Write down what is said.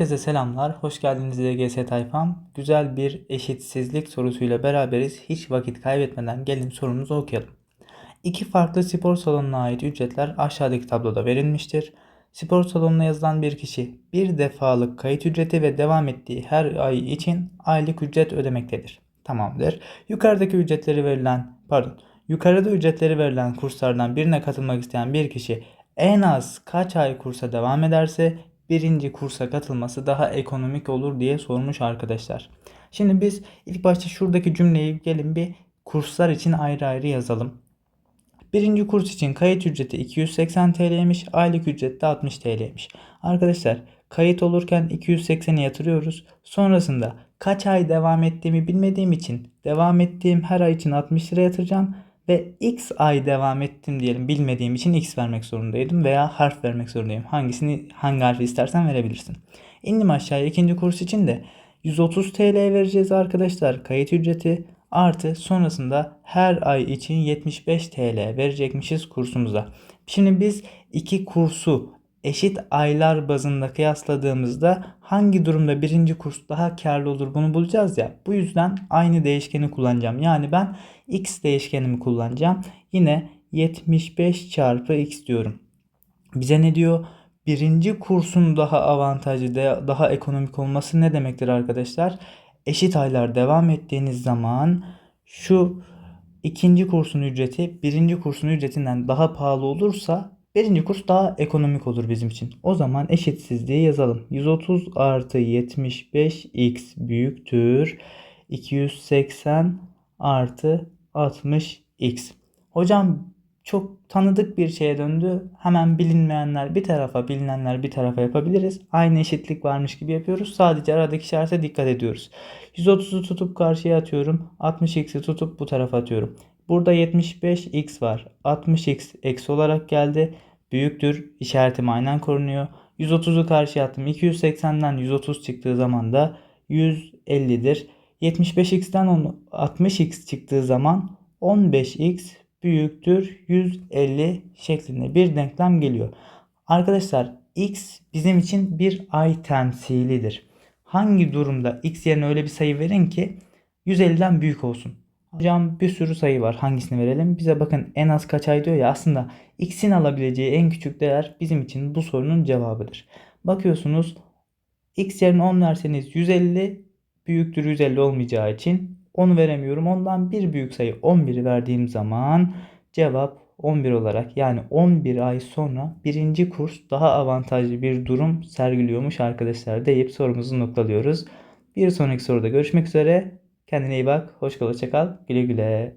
Herkese selamlar. Hoş geldiniz LGS Tayfam. Güzel bir eşitsizlik sorusuyla beraberiz. Hiç vakit kaybetmeden gelin sorumuzu okuyalım. İki farklı spor salonuna ait ücretler aşağıdaki tabloda verilmiştir. Spor salonuna yazılan bir kişi bir defalık kayıt ücreti ve devam ettiği her ay için aylık ücret ödemektedir. Tamamdır. Yukarıdaki ücretleri verilen, pardon, yukarıda ücretleri verilen kurslardan birine katılmak isteyen bir kişi en az kaç ay kursa devam ederse birinci kursa katılması daha ekonomik olur diye sormuş arkadaşlar. Şimdi biz ilk başta şuradaki cümleyi gelin bir kurslar için ayrı ayrı yazalım. Birinci kurs için kayıt ücreti 280 TL'ymiş, aylık ücret de 60 TL'ymiş. Arkadaşlar kayıt olurken 280'i yatırıyoruz. Sonrasında kaç ay devam ettiğimi bilmediğim için devam ettiğim her ay için 60 lira yatıracağım ve x ay devam ettim diyelim bilmediğim için x vermek zorundaydım veya harf vermek zorundayım. Hangisini hangi harfi istersen verebilirsin. İndim aşağıya ikinci kurs için de 130 TL vereceğiz arkadaşlar kayıt ücreti artı sonrasında her ay için 75 TL verecekmişiz kursumuza. Şimdi biz iki kursu eşit aylar bazında kıyasladığımızda hangi durumda birinci kurs daha karlı olur bunu bulacağız ya. Bu yüzden aynı değişkeni kullanacağım. Yani ben x değişkenimi kullanacağım. Yine 75 çarpı x diyorum. Bize ne diyor? Birinci kursun daha avantajlı, daha ekonomik olması ne demektir arkadaşlar? Eşit aylar devam ettiğiniz zaman şu ikinci kursun ücreti birinci kursun ücretinden daha pahalı olursa birinci kurs daha ekonomik olur bizim için. O zaman eşitsizliği yazalım. 130 artı 75x büyüktür. 280 artı 60x. Hocam çok tanıdık bir şeye döndü. Hemen bilinmeyenler bir tarafa, bilinenler bir tarafa yapabiliriz. Aynı eşitlik varmış gibi yapıyoruz. Sadece aradaki işarete dikkat ediyoruz. 130'u tutup karşıya atıyorum. 60x'i tutup bu tarafa atıyorum. Burada 75x var. 60x eksi olarak geldi. Büyüktür. İşaretim aynen korunuyor. 130'u karşıya attım. 280'den 130 çıktığı zaman da 150'dir. 75x'ten 60x çıktığı zaman 15x büyüktür 150 şeklinde bir denklem geliyor. Arkadaşlar x bizim için bir ay temsilidir. Hangi durumda x yerine öyle bir sayı verin ki 150'den büyük olsun. Hocam bir sürü sayı var. Hangisini verelim? Bize bakın en az kaç ay diyor ya aslında x'in alabileceği en küçük değer bizim için bu sorunun cevabıdır. Bakıyorsunuz x yerine 10 verseniz 150 büyüktür 150 olmayacağı için 10 veremiyorum. Ondan bir büyük sayı 11'i verdiğim zaman cevap 11 olarak yani 11 ay sonra birinci kurs daha avantajlı bir durum sergiliyormuş arkadaşlar deyip sorumuzu noktalıyoruz. Bir sonraki soruda görüşmek üzere. Kendine iyi bak. Hoş kal, hoşça kal. Güle güle.